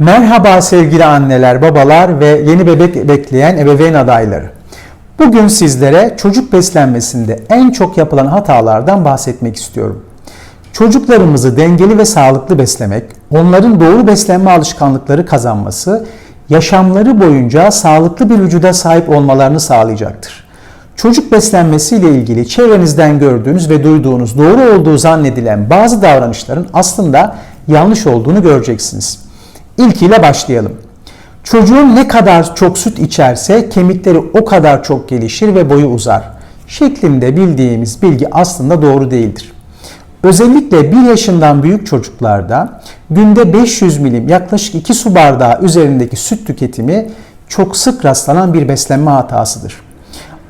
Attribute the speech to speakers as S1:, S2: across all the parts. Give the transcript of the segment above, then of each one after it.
S1: Merhaba sevgili anneler, babalar ve yeni bebek bekleyen ebeveyn adayları. Bugün sizlere çocuk beslenmesinde en çok yapılan hatalardan bahsetmek istiyorum. Çocuklarımızı dengeli ve sağlıklı beslemek, onların doğru beslenme alışkanlıkları kazanması, yaşamları boyunca sağlıklı bir vücuda sahip olmalarını sağlayacaktır. Çocuk beslenmesiyle ilgili çevrenizden gördüğünüz ve duyduğunuz doğru olduğu zannedilen bazı davranışların aslında yanlış olduğunu göreceksiniz. İlkiyle başlayalım. Çocuğun ne kadar çok süt içerse kemikleri o kadar çok gelişir ve boyu uzar. Şeklinde bildiğimiz bilgi aslında doğru değildir. Özellikle 1 yaşından büyük çocuklarda günde 500 milim yaklaşık 2 su bardağı üzerindeki süt tüketimi çok sık rastlanan bir beslenme hatasıdır.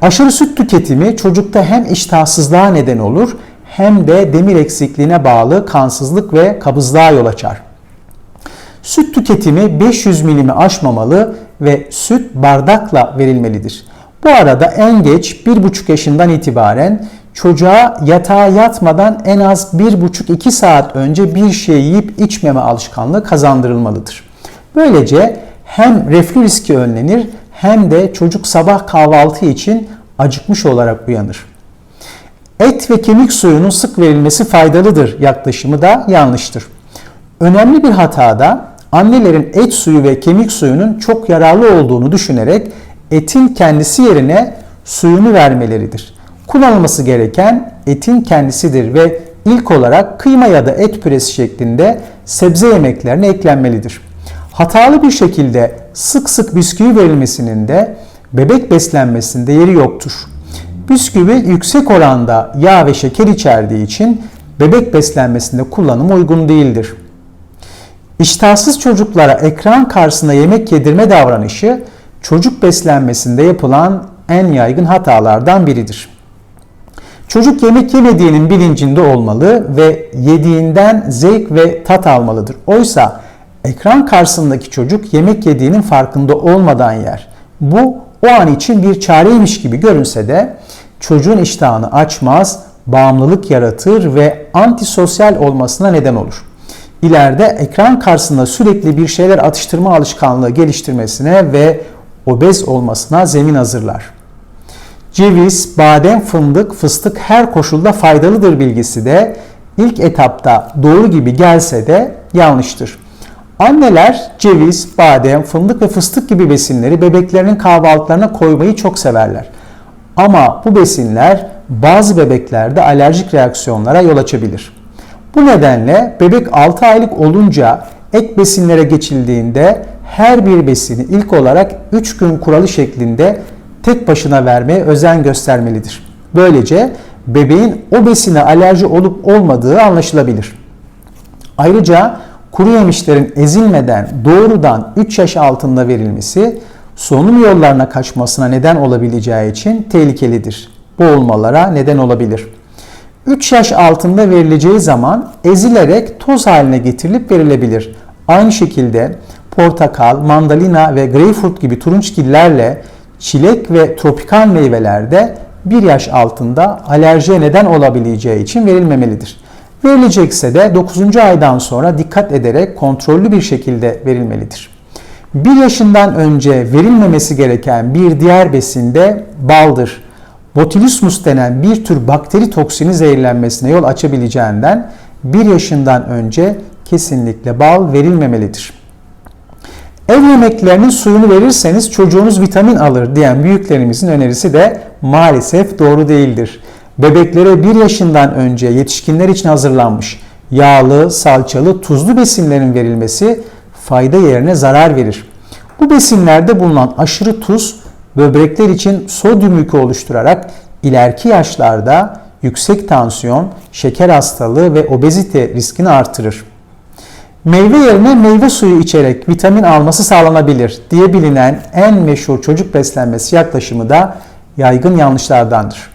S1: Aşırı süt tüketimi çocukta hem iştahsızlığa neden olur hem de demir eksikliğine bağlı kansızlık ve kabızlığa yol açar. Süt tüketimi 500 milimi aşmamalı ve süt bardakla verilmelidir. Bu arada en geç 1,5 yaşından itibaren çocuğa yatağa yatmadan en az 1,5-2 saat önce bir şey yiyip içmeme alışkanlığı kazandırılmalıdır. Böylece hem reflü riski önlenir hem de çocuk sabah kahvaltı için acıkmış olarak uyanır. Et ve kemik suyunun sık verilmesi faydalıdır yaklaşımı da yanlıştır. Önemli bir hatada annelerin et suyu ve kemik suyunun çok yararlı olduğunu düşünerek etin kendisi yerine suyunu vermeleridir. Kullanılması gereken etin kendisidir ve ilk olarak kıyma ya da et püresi şeklinde sebze yemeklerine eklenmelidir. Hatalı bir şekilde sık sık bisküvi verilmesinin de bebek beslenmesinde yeri yoktur. Bisküvi yüksek oranda yağ ve şeker içerdiği için bebek beslenmesinde kullanım uygun değildir. İştahsız çocuklara ekran karşısında yemek yedirme davranışı çocuk beslenmesinde yapılan en yaygın hatalardan biridir. Çocuk yemek yemediğinin bilincinde olmalı ve yediğinden zevk ve tat almalıdır. Oysa ekran karşısındaki çocuk yemek yediğinin farkında olmadan yer. Bu o an için bir çareymiş gibi görünse de çocuğun iştahını açmaz, bağımlılık yaratır ve antisosyal olmasına neden olur. İleride ekran karşısında sürekli bir şeyler atıştırma alışkanlığı geliştirmesine ve obez olmasına zemin hazırlar. Ceviz, badem, fındık, fıstık her koşulda faydalıdır bilgisi de ilk etapta doğru gibi gelse de yanlıştır. Anneler ceviz, badem, fındık ve fıstık gibi besinleri bebeklerinin kahvaltılarına koymayı çok severler. Ama bu besinler bazı bebeklerde alerjik reaksiyonlara yol açabilir. Bu nedenle bebek 6 aylık olunca ek besinlere geçildiğinde her bir besini ilk olarak 3 gün kuralı şeklinde tek başına vermeye özen göstermelidir. Böylece bebeğin o besine alerji olup olmadığı anlaşılabilir. Ayrıca kuru yemişlerin ezilmeden doğrudan 3 yaş altında verilmesi solunum yollarına kaçmasına neden olabileceği için tehlikelidir. Boğulmalara neden olabilir. 3 yaş altında verileceği zaman ezilerek toz haline getirilip verilebilir. Aynı şekilde portakal, mandalina ve greyfurt gibi turunçgillerle çilek ve tropikal meyvelerde 1 yaş altında alerjiye neden olabileceği için verilmemelidir. Verilecekse de 9. aydan sonra dikkat ederek kontrollü bir şekilde verilmelidir. 1 yaşından önce verilmemesi gereken bir diğer besin de baldır. Botulismus denen bir tür bakteri toksini zehirlenmesine yol açabileceğinden 1 yaşından önce kesinlikle bal verilmemelidir. Ev yemeklerinin suyunu verirseniz çocuğunuz vitamin alır diyen büyüklerimizin önerisi de maalesef doğru değildir. Bebeklere 1 yaşından önce yetişkinler için hazırlanmış yağlı, salçalı, tuzlu besinlerin verilmesi fayda yerine zarar verir. Bu besinlerde bulunan aşırı tuz böbrekler için sodyum yükü oluşturarak ileriki yaşlarda yüksek tansiyon, şeker hastalığı ve obezite riskini artırır. Meyve yerine meyve suyu içerek vitamin alması sağlanabilir diye bilinen en meşhur çocuk beslenmesi yaklaşımı da yaygın yanlışlardandır.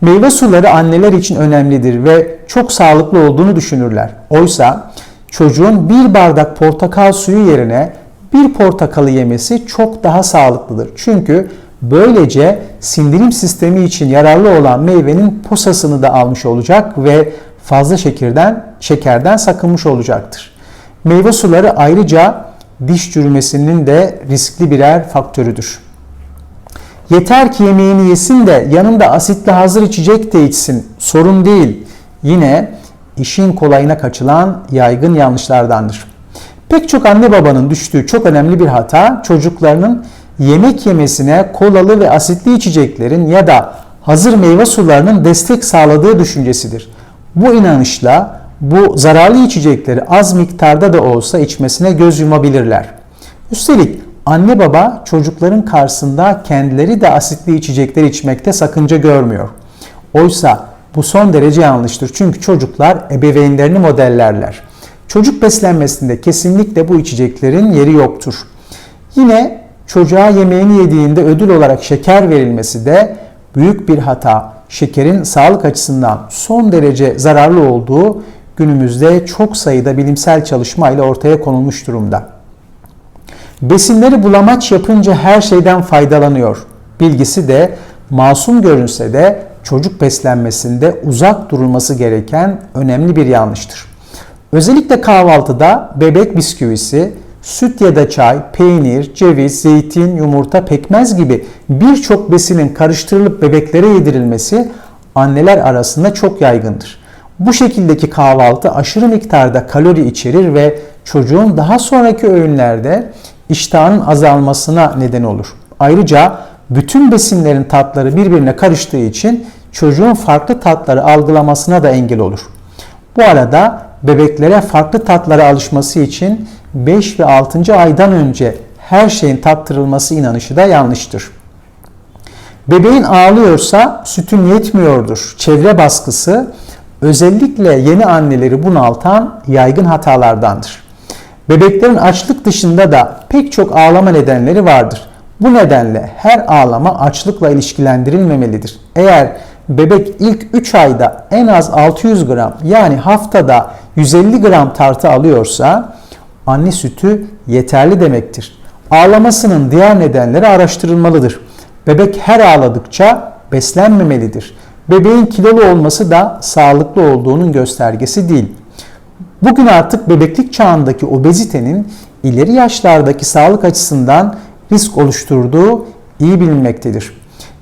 S1: Meyve suları anneler için önemlidir ve çok sağlıklı olduğunu düşünürler. Oysa çocuğun bir bardak portakal suyu yerine bir portakalı yemesi çok daha sağlıklıdır. Çünkü böylece sindirim sistemi için yararlı olan meyvenin posasını da almış olacak ve fazla şekerden şekerden sakınmış olacaktır. Meyve suları ayrıca diş çürümesinin de riskli birer faktörüdür. Yeter ki yemeğini yesin de yanında asitli hazır içecek de içsin. Sorun değil. Yine işin kolayına kaçılan yaygın yanlışlardandır. Pek çok anne babanın düştüğü çok önemli bir hata çocuklarının yemek yemesine kolalı ve asitli içeceklerin ya da hazır meyve sularının destek sağladığı düşüncesidir. Bu inanışla bu zararlı içecekleri az miktarda da olsa içmesine göz yumabilirler. Üstelik anne baba çocukların karşısında kendileri de asitli içecekler içmekte sakınca görmüyor. Oysa bu son derece yanlıştır. Çünkü çocuklar ebeveynlerini modellerler. Çocuk beslenmesinde kesinlikle bu içeceklerin yeri yoktur. Yine çocuğa yemeğini yediğinde ödül olarak şeker verilmesi de büyük bir hata. Şekerin sağlık açısından son derece zararlı olduğu günümüzde çok sayıda bilimsel çalışma ile ortaya konulmuş durumda. Besinleri bulamaç yapınca her şeyden faydalanıyor. Bilgisi de masum görünse de çocuk beslenmesinde uzak durulması gereken önemli bir yanlıştır. Özellikle kahvaltıda bebek bisküvisi, süt ya da çay, peynir, ceviz, zeytin, yumurta, pekmez gibi birçok besinin karıştırılıp bebeklere yedirilmesi anneler arasında çok yaygındır. Bu şekildeki kahvaltı aşırı miktarda kalori içerir ve çocuğun daha sonraki öğünlerde iştahın azalmasına neden olur. Ayrıca bütün besinlerin tatları birbirine karıştığı için çocuğun farklı tatları algılamasına da engel olur. Bu arada bebeklere farklı tatlara alışması için 5 ve 6. aydan önce her şeyin tattırılması inanışı da yanlıştır. Bebeğin ağlıyorsa sütün yetmiyordur. Çevre baskısı özellikle yeni anneleri bunaltan yaygın hatalardandır. Bebeklerin açlık dışında da pek çok ağlama nedenleri vardır. Bu nedenle her ağlama açlıkla ilişkilendirilmemelidir. Eğer bebek ilk 3 ayda en az 600 gram yani haftada 150 gram tartı alıyorsa anne sütü yeterli demektir. Ağlamasının diğer nedenleri araştırılmalıdır. Bebek her ağladıkça beslenmemelidir. Bebeğin kilolu olması da sağlıklı olduğunun göstergesi değil. Bugün artık bebeklik çağındaki obezitenin ileri yaşlardaki sağlık açısından risk oluşturduğu iyi bilinmektedir.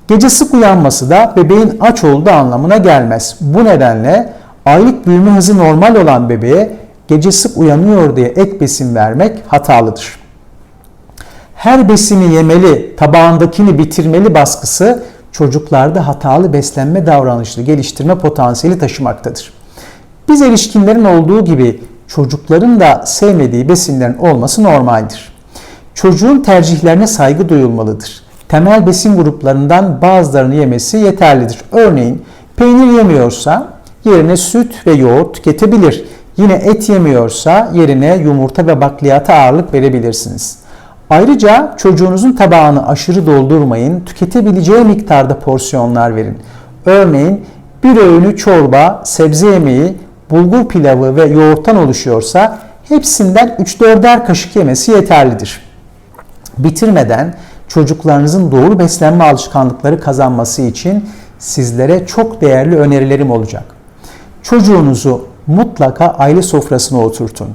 S1: Gece sık uyanması da bebeğin aç olduğu anlamına gelmez. Bu nedenle aylık büyüme hızı normal olan bebeğe gece sık uyanıyor diye ek besin vermek hatalıdır. Her besini yemeli, tabağındakini bitirmeli baskısı çocuklarda hatalı beslenme davranışını geliştirme potansiyeli taşımaktadır. Biz erişkinlerin olduğu gibi çocukların da sevmediği besinlerin olması normaldir. Çocuğun tercihlerine saygı duyulmalıdır. Temel besin gruplarından bazılarını yemesi yeterlidir. Örneğin peynir yemiyorsa yerine süt ve yoğurt tüketebilir. Yine et yemiyorsa yerine yumurta ve bakliyata ağırlık verebilirsiniz. Ayrıca çocuğunuzun tabağını aşırı doldurmayın, tüketebileceği miktarda porsiyonlar verin. Örneğin bir öğünü çorba, sebze yemeği, bulgur pilavı ve yoğurttan oluşuyorsa hepsinden 3-4'er kaşık yemesi yeterlidir. Bitirmeden çocuklarınızın doğru beslenme alışkanlıkları kazanması için sizlere çok değerli önerilerim olacak. Çocuğunuzu mutlaka aile sofrasına oturtun.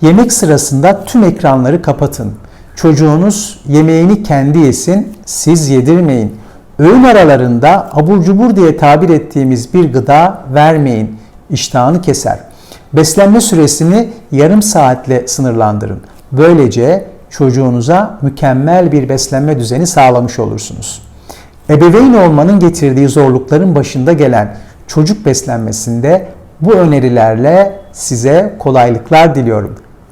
S1: Yemek sırasında tüm ekranları kapatın. Çocuğunuz yemeğini kendi yesin, siz yedirmeyin. Öğün aralarında abur cubur diye tabir ettiğimiz bir gıda vermeyin. İştahını keser. Beslenme süresini yarım saatle sınırlandırın. Böylece çocuğunuza mükemmel bir beslenme düzeni sağlamış olursunuz. Ebeveyn olmanın getirdiği zorlukların başında gelen çocuk beslenmesinde bu önerilerle size kolaylıklar diliyorum.